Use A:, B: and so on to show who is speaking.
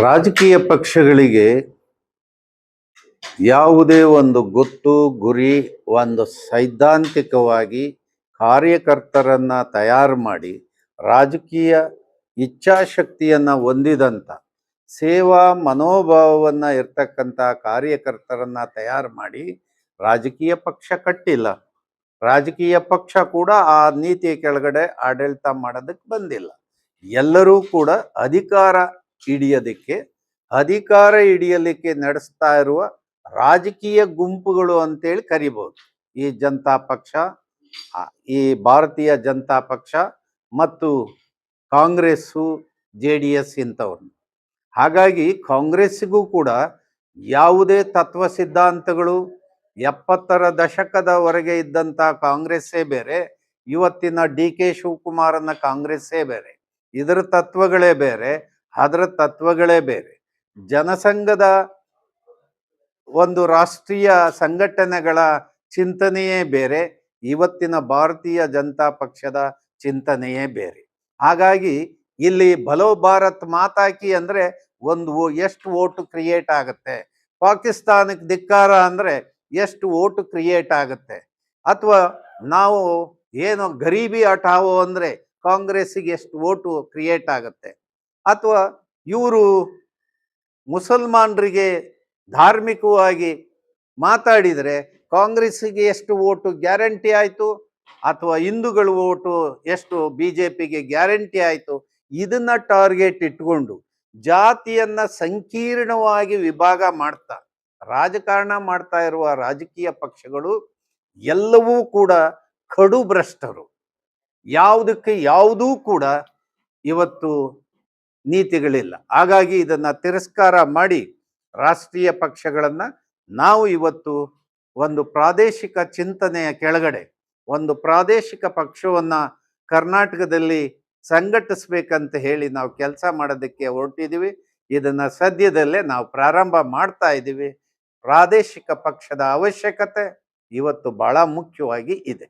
A: ರಾಜಕೀಯ ಪಕ್ಷಗಳಿಗೆ ಯಾವುದೇ ಒಂದು ಗೊತ್ತು, ಗುರಿ, ಒಂದು ಸೈದ್ಧಾಂತಿಕವಾಗಿ ಕಾರ್ಯಕರ್ತರನ್ನ ತಯಾರು ಮಾಡಿ ರಾಜಕೀಯ ಇಚ್ಛಾಶಕ್ತಿಯನ್ನ ಹೊಂದಿದಂಥ ಸೇವಾ ಮನೋಭಾವವನ್ನ ಇರ್ತಕ್ಕಂಥ ಕಾರ್ಯಕರ್ತರನ್ನ ತಯಾರು ಮಾಡಿ ರಾಜಕೀಯ ಪಕ್ಷ ಕಟ್ಟಿಲ್ಲ. ರಾಜಕೀಯ ಪಕ್ಷ ಕೂಡ ಆ ನೀತಿಯ ಕೆಳಗಡೆ ಆಡಳಿತ ಮಾಡೋದಕ್ಕೆ ಬಂದಿಲ್ಲ. ಎಲ್ಲರೂ ಕೂಡ ಅಧಿಕಾರ ಹಿಡಿಯೋದಕ್ಕೆ, ಅಧಿಕಾರ ಹಿಡಿಯಲಿಕ್ಕೆ ನಡೆಸ್ತಾ ಇರುವ ರಾಜಕೀಯ ಗುಂಪುಗಳು ಅಂತೇಳಿ ಕರಿಬಹುದು ಈ ಜನತಾ ಪಕ್ಷ ಈ ಭಾರತೀಯ ಜನತಾ ಪಕ್ಷ ಮತ್ತು ಕಾಂಗ್ರೆಸ್ಸು, ಜೆ ಡಿ ಎಸ್ ಹಾಗಾಗಿ ಕಾಂಗ್ರೆಸ್ಸಿಗೂ ಕೂಡ ಯಾವುದೇ ತತ್ವ ಸಿದ್ಧಾಂತಗಳು ಎಪ್ಪತ್ತರ ದಶಕದವರೆಗೆ ಇದ್ದಂಥ ಕಾಂಗ್ರೆಸ್ಸೇ ಬೇರೆ, ಇವತ್ತಿನ ಡಿ ಕೆ ಶಿವಕುಮಾರನ ಕಾಂಗ್ರೆಸ್ಸೇ ಬೇರೆ. ಇದರ ತತ್ವಗಳೇ ಬೇರೆ ಅದರ ತತ್ವಗಳೇ ಬೇರೆ. ಜನಸಂಘದ ಒಂದು ರಾಷ್ಟ್ರೀಯ ಸಂಘಟನೆಗಳ ಚಿಂತನೆಯೇ ಬೇರೆ. ಇವತ್ತಿನ ಭಾರತೀಯ ಜನತಾ ಪಕ್ಷದ ಚಿಂತನೆಯೇ ಬೇರೆ. ಹಾಗಾಗಿ ಇಲ್ಲಿ ಬಲೋ ಭಾರತ್ ಮಾತಾಕಿ ಅಂದರೆ ಒಂದು ಎಷ್ಟು ಓಟು ಕ್ರಿಯೇಟ್ ಆಗುತ್ತೆ? ಪಾಕಿಸ್ತಾನಕ್ಕೆ ಧಿಕ್ಕಾರ ಅಂದರೆ ಎಷ್ಟು ಓಟು ಕ್ರಿಯೇಟ್ ಆಗುತ್ತೆ? ಅಥವಾ ನಾವು ಏನು ಗರೀಬಿ ಹಠಾವೋ ಅಂದರೆ ಕಾಂಗ್ರೆಸ್ಸಿಗೆ ಎಷ್ಟು ಓಟು ಕ್ರಿಯೇಟ್ ಆಗುತ್ತೆ? ಅಥವಾ ಇವರು ಮುಸಲ್ಮಾನರಿಗೆ ಧಾರ್ಮಿಕವಾಗಿ ಮಾತಾಡಿದರೆ ಕಾಂಗ್ರೆಸ್ಸಿಗೆ ಎಷ್ಟು ಓಟು ಗ್ಯಾರಂಟಿ ಆಯಿತು ಅಥವಾ ಹಿಂದೂಗಳ ಓಟು ಎಷ್ಟು ಬಿ ಜೆ ಪಿಗೆ ಗ್ಯಾರಂಟಿ ಆಯಿತು ಇದನ್ನ ಟಾರ್ಗೆಟ್ ಇಟ್ಕೊಂಡು ಜಾತಿಯನ್ನ ಸಂಕೀರ್ಣವಾಗಿ ವಿಭಾಗ ಮಾಡ್ತಾ, ರಾಜಕಾರಣ ಮಾಡ್ತಾ ಇರುವ ರಾಜಕೀಯ ಪಕ್ಷಗಳು ಎಲ್ಲವೂ ಕೂಡ ಕಡು ಭ್ರಷ್ಟರು ಯಾವುದಕ್ಕೆ ಯಾವುದೂ ಕೂಡ ಇವತ್ತು ನೀತಿಗಳಿಲ್ಲ. ಹಾಗಾಗಿ ಇದನ್ನು ತಿರಸ್ಕಾರ ಮಾಡಿ ರಾಷ್ಟ್ರೀಯ ಪಕ್ಷಗಳನ್ನು ನಾವು ಇವತ್ತು ಒಂದು ಪ್ರಾದೇಶಿಕ ಚಿಂತನೆಯ ಕೆಳಗಡೆ, ಒಂದು ಪ್ರಾದೇಶಿಕ ಪಕ್ಷವನ್ನ ಕರ್ನಾಟಕದಲ್ಲಿ ಸಂಘಟಿಸ್ಬೇಕಂತ ಹೇಳಿ ನಾವು ಕೆಲಸ ಮಾಡೋದಕ್ಕೆ ಹೊರಟಿದ್ದೀವಿ ಇದನ್ನ ಸದ್ಯದಲ್ಲೇ ನಾವು ಪ್ರಾರಂಭ ಮಾಡ್ತಾ ಇದ್ದೀವಿ ಪ್ರಾದೇಶಿಕ ಪಕ್ಷದ ಅವಶ್ಯಕತೆ ಇವತ್ತು ಬಹಳ ಮುಖ್ಯವಾಗಿ ಇದೆ.